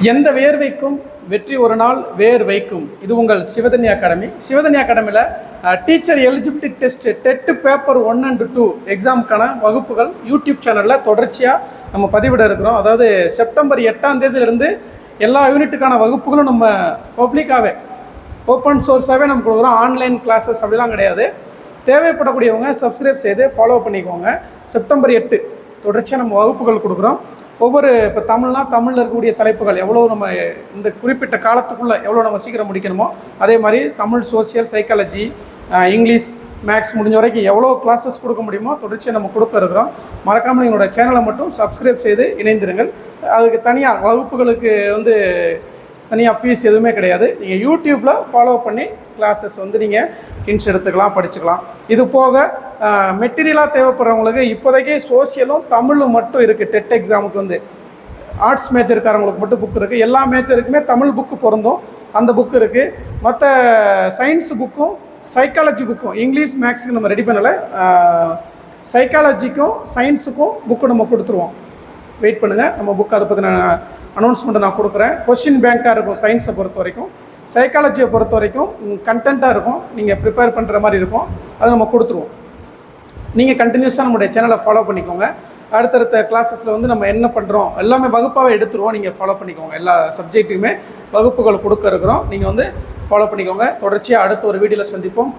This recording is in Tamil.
எந்த வேர்வைக்கும் வெற்றி ஒரு நாள் வேர் வைக்கும்? இது உங்கள் சிவதன்ய அகாடமி. சிவதன்யா அகாடமியில் teacher eligibility test TET paper one and two எக்ஸாமுக்கான வகுப்புகள் யூடியூப் சேனலில் தொடர்ச்சியாக நம்ம பதிவிட இருக்கிறோம். அதாவது செப்டம்பர் எட்டாம் தேதியிலிருந்து எல்லா யூனிட்டுக்கான வகுப்புகளும் நம்ம பப்ளிக்காகவே ஓப்பன் சோர்ஸாகவே நம்ம கொடுக்குறோம். ஆன்லைன் கிளாஸஸ் அப்படிலாம் கிடையாது. தேவைப்படக்கூடியவங்க சப்ஸ்கிரைப் செய்து ஃபாலோ பண்ணிக்கோங்க. செப்டம்பர் எட்டு தொடர்ச்சியாக நம்ம வகுப்புகள் கொடுக்குறோம். ஒவ்வொரு இப்போ தமிழ்னா தமிழில் இருக்கக்கூடிய தலைப்புகள் எவ்வளோ நம்ம இந்த குறிப்பிட்ட காலத்துக்குள்ளே எவ்வளோ நம்ம சீக்கிரம் முடிக்கணுமோ அதே மாதிரி Tamil social psychology English maths முடிஞ்ச வரைக்கும் எவ்வளோ கிளாஸஸ் கொடுக்க முடியுமோ தொடர்ச்சியாக நம்ம கொடுக்க இருக்கிறோம். மறக்காமல் எங்களோட சேனலை மட்டும் சப்ஸ்கிரைப் செய்து இணைந்திருங்கள். அதுக்கு தனியாக வகுப்புகளுக்கு வந்து தனியாக ஃபீஸ் எதுவுமே கிடையாது. நீங்கள் யூடியூப்பில் ஃபாலோ பண்ணி கிளாஸஸ் வந்து நீங்கள் ஹிண்ட்ஸ் எடுத்துக்கலாம் படிச்சுக்கலாம். இது போக மெட்டீரியலாக தேவைப்படுறவங்களுக்கு இப்போதைக்கு சோசியலும் தமிழும் மட்டும் இருக்குது டெட் எக்ஸாமுக்கு வந்து. ஆர்ட்ஸ் மேஜருக்காரங்களுக்கு மட்டும் புக் இருக்குது எல்லா மேஜருக்குமே தமிழ் புக்கு பொருந்தும். அந்த புக்கு இருக்குது மற்ற சயின்ஸ் புக்கும் சைக்காலஜி புக்கும் இங்கிலீஷ் மேக்ஸுக்கு நம்ம ரெடி பண்ணலை. சைக்காலஜிக்கும் சயின்ஸுக்கும் புக்கு நம்ம கொடுத்துருவோம். வெயிட் பண்ணுங்கள் நம்ம புக் அதை பற்றின அனௌன்ஸ்மெண்ட்டை நான் கொடுக்குறேன். கொஸ்டின் பேங்க்காக இருக்கும் சயின்ஸை பொறுத்த வரைக்கும். சைக்காலஜியை பொறுத்த வரைக்கும் கண்டென்ட்டாக இருக்கும். நீங்கள் ப்ரிப்பேர் பண்ணுற மாதிரி இருக்கும். அதை நம்ம கொடுத்துருவோம். நீங்கள் கண்டினியூஸாக நம்முடைய சேனலை ஃபாலோ பண்ணிக்கோங்க. அடுத்தடுத்த கிளாஸஸில் வந்து நம்ம என்ன பண்ணுறோம் எல்லாமே வகுப்பாகவே எடுத்துருவோம். நீங்கள் ஃபாலோ பண்ணிக்கோங்க. எல்லா சப்ஜெக்ட்டுக்குமே வகுப்புகள் கொடுக்க இருக்கிறோம். நீங்கள் வந்து ஃபாலோ பண்ணிக்கோங்க. தொடர்ச்சியாக அடுத்த ஒரு வீடியோவில் சந்திப்போம்.